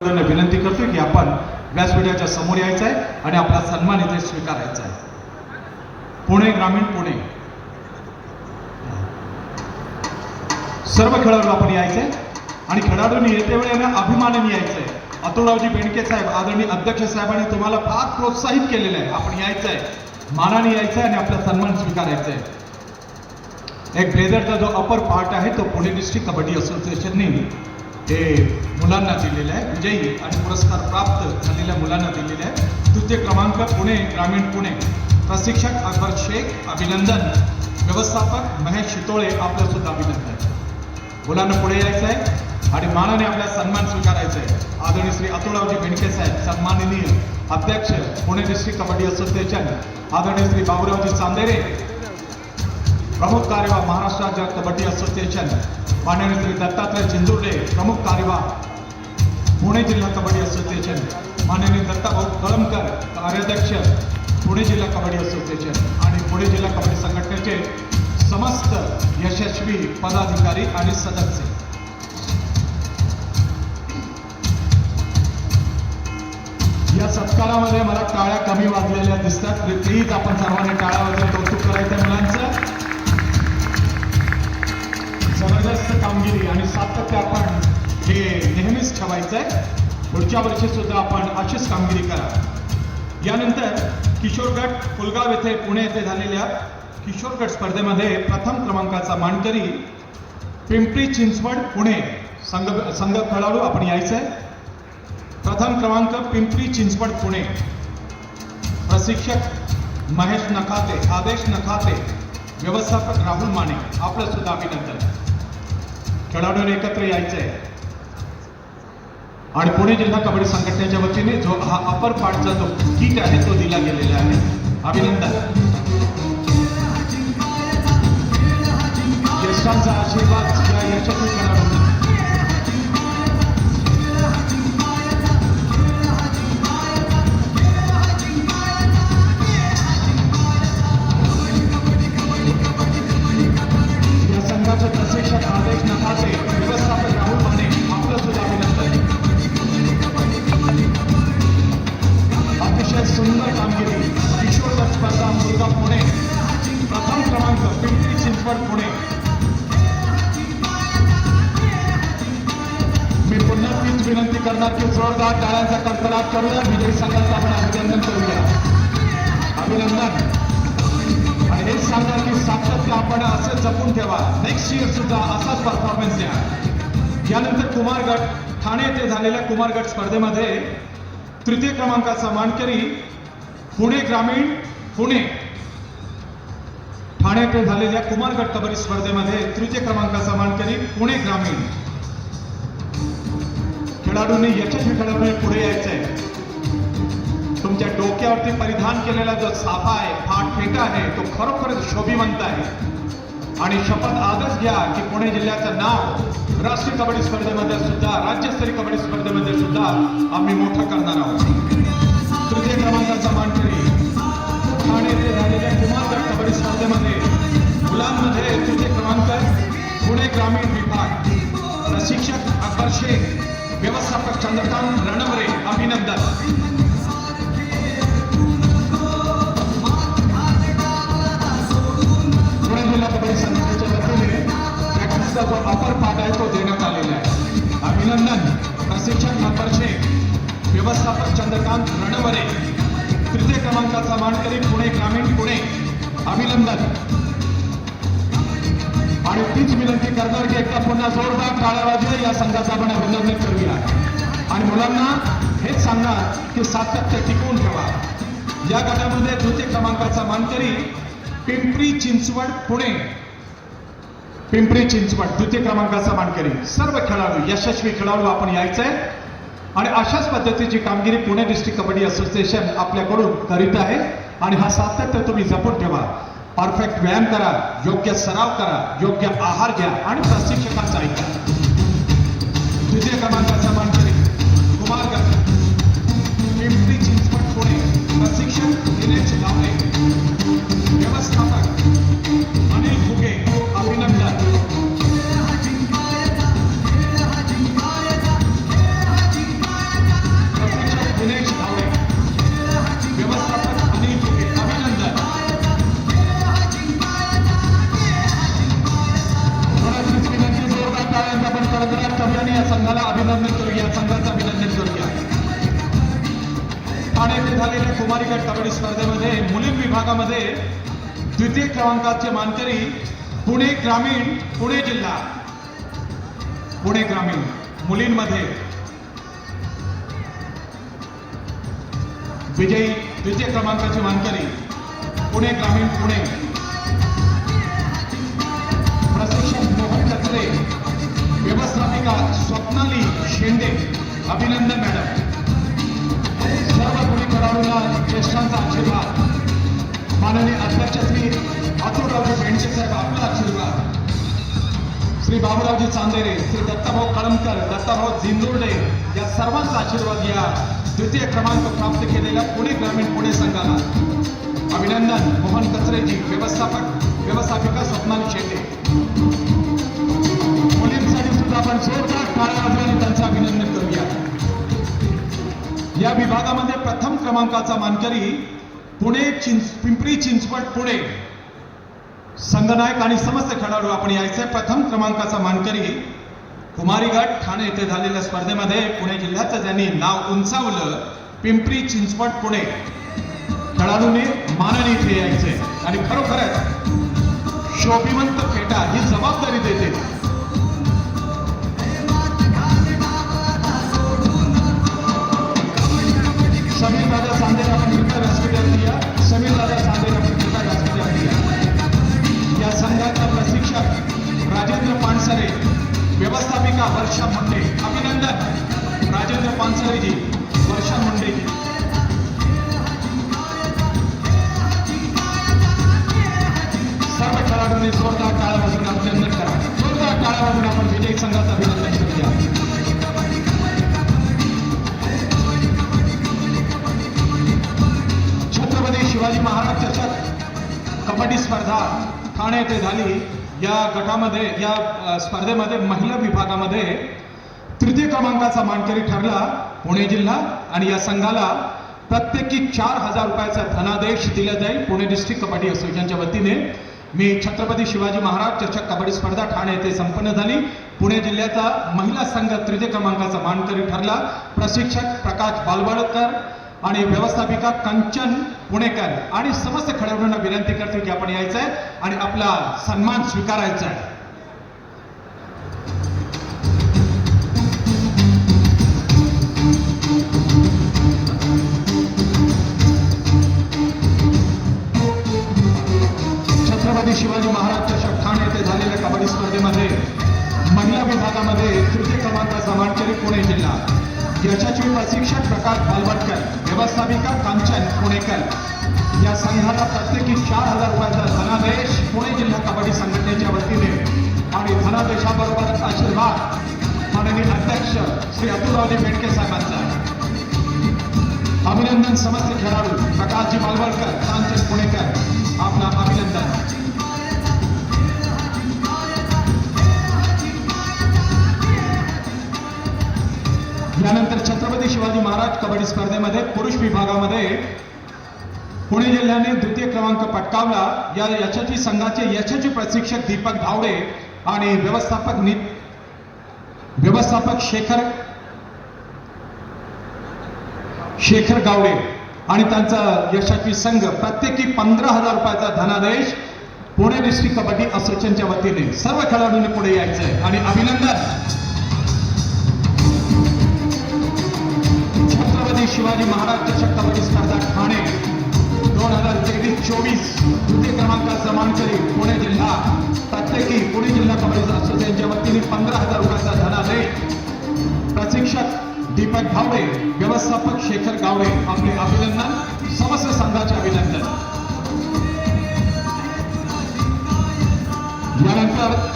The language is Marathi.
विनंती करतो की आपण व्यासपीठाच्या समोर यायचं आहे आणि आपला सन्मान इथे स्वीकारायचा आहे. पुणे ग्रामीण पुणे. सर्व खेळाडू आपण यायचंय आणि खेळाडूंनी येते वेळेला अभिमानाने यायचंय अतुलरावजी बेंडके साहेब आदरणीय अध्यक्ष साहेबांनी तुम्हाला फार प्रोत्साहित केलेलं आहे. आपण यायचंय मानाने यायचंय आणि आपला सन्मान स्वीकारायचा आहे. एक ब्लेझरचा जो अपर पार्ट आहे तो पुणे डिस्ट्रिक्ट कबड्डी असोसिएशनने हे मुलांना दिलेलं आहे विजयी आणि पुरस्कार प्राप्त झालेल्या मुलांना दिलेले आहे. तृतीय क्रमांक पुणे ग्रामीण पुणे. प्रशिक्षक अकबर शेख अभिनंदन. व्यवस्थापक महेश शितोळे आपलं सुद्धा अभिनंदन. मुलांना पुढे यायचं आहे आणि मानाने आपला सन्मान स्वीकारायचा आहे. आदरणीय श्री अतुलरावजी भेंडके साहेब सन्माननीय अध्यक्ष पुणे डिस्ट्रिक्ट कबड्डी असोसिएशन आदरणीय श्री बाबुरावजी चांदेरे प्रमुख कार्यवाह महाराष्ट्र राज्य कबड्डी असोसिएशन माननीय श्री दत्तात्रय चिंदुर्डे प्रमुख कार्यवाह पुणे जिल्हा कबड्डी असोसिएशन माननीय दत्ताभाऊ कळमकर कार्याध्यक्ष पुणे जिल्हा कबड्डी असोसिएशन आणि पुणे जिल्हा कबड्डी संघटनेचे समस्त यशस्वी पदाधिकारी आणि सदस्य. या सत्कारामध्ये मला टाळ्या कमी वाजलेल्या दिसतात. प्लीज आपण सर्वांनी टाळ्या वाजवून कौतुक करायचं मुलांचं. कामगिरी आणि सातत्य आपण हे नेहमीच ठेवायचं आहे पुढच्या वर्षी सुद्धा आपण अशीच कामगिरी करा यानंतर किशोरगड फुलगाव कुलगाव येथे पुणे येथे झालेल्या किशोरगड स्पर्धेमध्ये प्रथम क्रमांकाचा मानकरी पिंपरी चिंचवड पुणे संघ संघ खेळाडू आपण यायचं आहे प्रथम क्रमांक पिंपरी चिंचवड पुणे. प्रशिक्षक महेश नखाते आदेश नखाते व्यवस्थापक राहुल माने. आपलं सुद्धा अभिनंदन. खेळाडूंनी एकत्र यायचंय. आणि पुणे जिल्हा कबड्डी संघटनेच्या वतीने जो हा अपर पार्टचा जो किट आहे तो दिला गेलेला आहे. अभिनंदन. ज्येष्ठांचा आशीर्वाद या यशस्वी खेळाडूंना या संघाचे प्रशिक्षक विनंती करणार की जोरदार टाळ्यांचा कडकडाट करूया. विजयी संघाचं आपण अभिनंदन करूया. अभिनंदन. आणि हेच सांगणार की सातत्य आपण असं जपून ठेवा. नेक्स्ट इयर सुद्धा असाच परफॉर्मन्स द्या. यानंतर कुमारगड ठाणे येथे झालेल्या कुमारगड स्पर्धेमध्ये तृतीय क्रमांकाचा मानकरी पुणे ग्रामीण पुणे ठाणे येथे झालेल्या कुमारगड कबड्डी स्पर्धेमध्ये तृतीय क्रमांकाचा मानकरी पुणे ग्रामीण. खेळाडूंनी यशस्वी खेळाडूंनी पुढे यायचंय. तुमच्या डोक्यावरती परिधान केलेला जो साफा आहे हा ठेका आहे तो खरोखरच शोभिवंत आहे. आणि शपथ आजच घ्या की पुणे जिल्ह्याचं नाव राष्ट्रीय कबड्डी स्पर्धेमध्ये सुद्धा राज्यस्तरीय कबड्डी स्पर्धेमध्ये सुद्धा आम्ही मोठं करणार आहोत. तृतीय क्रमांकाचा मानकरी ठाणे येथे झालेल्या कुमार कबड्डी स्पर्धेमध्ये मुलांमध्ये तृतीय क्रमांक पुणे ग्रामीण विभाग. प्रशिक्षक अकबर शेख. व्यवस्थापक चंद्रकांत रणवरे अभिनंदन. पुणे जिल्हा कबड्डी संघटनेच्या वतीने प्रॅक्टिसचा जो अपर पाठ आहे तो देण्यात आलेला आहे. अभिनंदन. प्रशिक्षक अकबर व्यवस्थापक चंद्रकांत रणवरे तृतीय क्रमांकाचा मानकरी पुणे ग्रामीण पुणे. अभिनंदन. आणि तीच विनंती करणार की एकदा पुन्हा जोरदार टाळ्या वाजवे या संघाचा आपण अभिनंदन आणि मुलांना हेच सांगणार की सातत्य टिकवून ठेवा. या गटामध्ये तृतीय क्रमांकाचा मानकरी पिंपरी चिंचवड पुणे. पिंपरी चिंचवड द्वितीय क्रमांकाचा मानकरी. सर्व खेळाडू यशस्वी खेळाडू आपण यायचंय. आणि अशाच पद्धतीची कामगिरी पुणे डिस्ट्रिक्ट कबड्डी असोसिएशन आपल्याकडून करीत आहे. आणि हा सातत्य तुम्ही जपून ठेवा. परफेक्ट व्यायाम करा योग्य सराव करा योग्य आहार घ्या आणि प्रशिक्षकांचा ऐका. द्वितीय क्रमांकाचा मानकरी कुमार पिंपरी चिंचवड पुणे. प्रशिक्षक दिनेश गावडे. झालेल्या कुमारी गट कबड्डी स्पर्धेमध्ये मुलीं विभागामध्ये द्वितीय क्रमांकाचे मानकरी पुणे ग्रामीण पुणे जिल्हा. पुणे ग्रामीण मुलींमध्ये विजयी द्वितीय क्रमांकाची मानकरी पुणे ग्रामीण पुणे. प्रशिक्षक मोहन कचरे व्यवस्थापिका स्वप्नाली शेंडे. अभिनंदन मॅडम. सर्व ज्येष्ठांचा आशीर्वाद. माननीय अध्यक्ष श्री अतुलरावजी बेंडसे साहेब आपला आशीर्वाद. श्री बाबूरावजी चांदेरे श्री दत्ताभाऊ कळमकर दत्ताभाऊ जिंदुर्डे या सर्वांचा आशीर्वाद या द्वितीय क्रमांक प्राप्त केलेल्या पुणे ग्रामीण पुणे संघाला. अभिनंदन मोहन कचरेजी व्यवस्थापक व्यवस्थापिका स्वप्नाली शेटे. मुलींसाठी सुद्धा आपण जोरदार टाळ्या वाजवून त्यांचं अभिनंदन करूया. या विभागामध्ये प्रथम क्रमांकाचा मानकरी पुणे चिंच पिंपरी चिंचवड पुणे. संघनायक आणि समस्त खेळाडू आपण यायचे. प्रथम क्रमांकाचा मानकरी कुमारीगड ठाणे येथे झालेल्या स्पर्धेमध्ये पुणे जिल्ह्याचं ज्यांनी नाव उंचावलं पिंपरी चिंचवड पुणे. खेळाडूंनी मानाने इथे यायचे. आणि खरोखरच शोभिवंत फेटा ही जबाबदारी देते. व्यवस्थापिका वर्षा मुंडे. अभिनंदन. राजेंद्र पानसरेजी वर्षा मुंडेजी सर्व खेळाडूंनी जोरदार टाळ्या वाजवून अभिनंदन करा. जोरदार टाळ्या वाजवून आपण विजयी संघाचं अभिनंदन करूया. छत्रपती शिवाजी महाराज चषक कबड्डी स्पर्धा ठाणे येथे झाली. या गटामध्ये या स्पर्धेमध्ये महिला विभागामध्ये तृतीय क्रमांकाचा मानकरी ठरला पुणे जिल्हा आणि या संघाला प्रत्येकी चार हजार रुपयाचा धनादेश दिला जाईल. पुणे डिस्ट्रिक्ट कबड्डी असोसिएशनच्या वतीने मी छत्रपती शिवाजी महाराज चषक कबड्डी स्पर्धा ठाणे येथे संपन्न झाली. पुणे जिल्ह्याचा महिला संघ तृतीय क्रमांकाचा मानकरी ठरला. प्रशिक्षक प्रकाश बालवाडकर आणि व्यवस्थापिका कंचन पुणेकर आणि समस्त खेळाडूंना विनंती आपण यायचं आहे आणि आपला सन्मान स्वीकारायचा आहे. छत्रपती शिवाजी महाराज चषक ठाणे येथे झालेल्या कबड्डी स्पर्धेमध्ये महिला विभागामध्ये तृतीय क्रमांकाचा मानकरी पुणे जिल्हा. यशस्वी प्रशिक्षक प्रकाश बालवटकर व्यवस्थापिका कांचन पुणेकर. या संघाला प्रत्येकी चार हजार रुपयाचा धनादेश पुणे जिल्हा कबड्डी संघटनेच्या वतीने आणि धनादेशाबरोबर आशीर्वाद माननीय अध्यक्ष श्री अतुलरावजी बेटके साहेबांचा. अभिनंदन समस्त खेळाडू प्रकाशजी मालवणकर कांचन पुणेकर. आपला अभिनंदन. यानंतर छत्रपती शिवाजी महाराज कबड्डी स्पर्धेमध्ये पुरुष विभागामध्ये पुणे जिल्ह्याने द्वितीय क्रमांक पटकावला. या यशस्वी संघाचे यशस्वी प्रशिक्षक दीपक धावडे आणि व्यवस्थापक नि व्यवस्थापक शेखर शेखर गावडे आणि त्यांचा यशस्वी संघ प्रत्येकी पंधरा हजार रुपयाचा धनादेश पुणे डिस्ट्रिक्ट कबड्डी असोसिएशनच्या वतीने सर्व खेळाडूंनी पुढे यायचंय. आणि अभिनंदन! शिवाजी महाराज चषक स्पर्धा ठाणे. दोन हजार तेवीस चोवीस तृतीय क्रमांकाचा मानकरी पुणे जिल्हा. प्रत्येकी पुणे जिल्हा कबड्डी असोसिएशनच्या वतीने पंधरा हजार रुपयाचा धनादेश प्रशिक्षक दीपक भावडे व्यवस्थापक शेखर गावडे आपले अभिनंदन समस्त संघाचे अभिनंदन. यानंतर